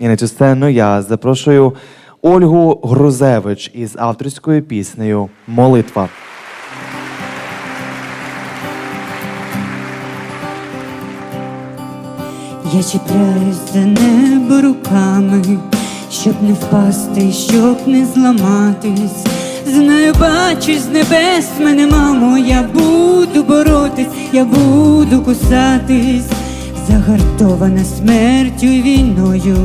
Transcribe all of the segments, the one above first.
І цю сцену я запрошую Ольгу Грузевич із авторською піснею Молитва. Я чіпляюсь за небо руками, щоб не впасти, щоб не зламатись. Знаю, бачиш з небес мене, мамо, я буду боротись, я буду кусатись, загартована смертю і війною.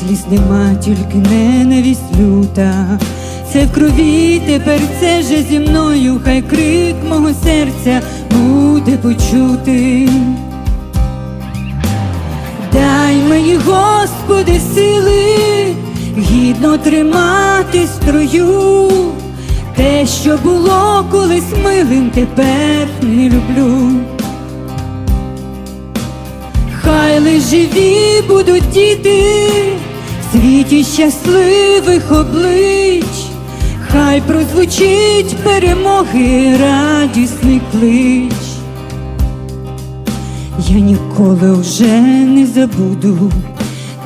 Сліз нема, тільки ненависть люта. Це в крові тепер це же зі мною, хай крик мого серця буде почутим. Дай мені, Господи, сили, гідно тримати строю. Те, що було колись милим, тепер не люблю. Живі будуть діти в світі щасливих облич, хай прозвучить перемоги радісний клич. Я ніколи вже не забуду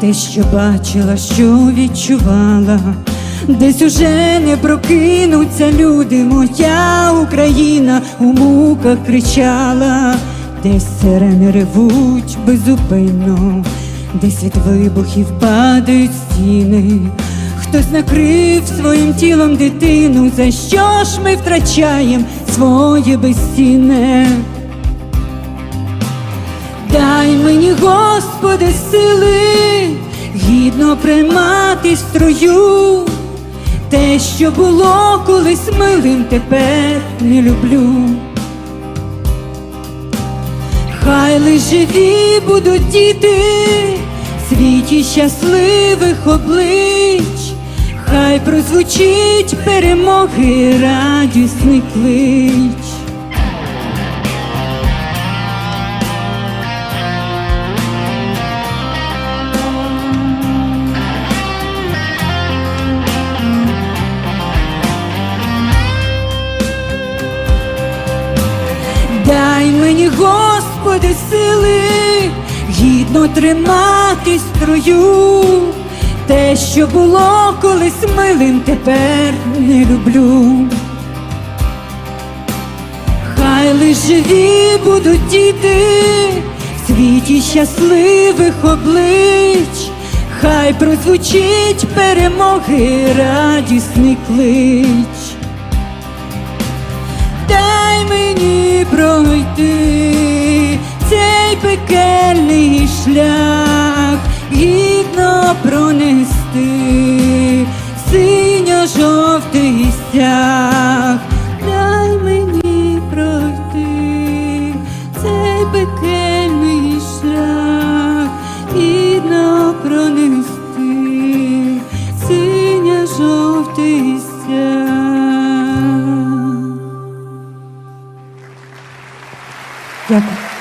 те, що бачила, що відчувала. Десь уже не прокинуться люди, моя Україна у муках кричала, десь сирени ревуть безупинно, десь від вибухів падають стіни. Хтось накрив своїм тілом дитину, за що ж ми втрачаємо своє безцінне? Дай мені, Господи, сили, гідно приймати строю. Те, що було колись милим, тепер не люблю. Хай лиш живі будуть діти в світі щасливих облич, хай прозвучить перемоги радісний клич. Мені, Господи, сили, гідно тримати строю. Те, що було колись милим, тепер не люблю. Хай лиш живі будуть діти в світі щасливих облич, хай прозвучить перемоги радісний клич. Пройти цей пекельний шлях, гідно пронести синьо-жовтий стяг. Дай мені пройти цей пекельний шлях, гідно пронести синьо-жовтий стяг. 约。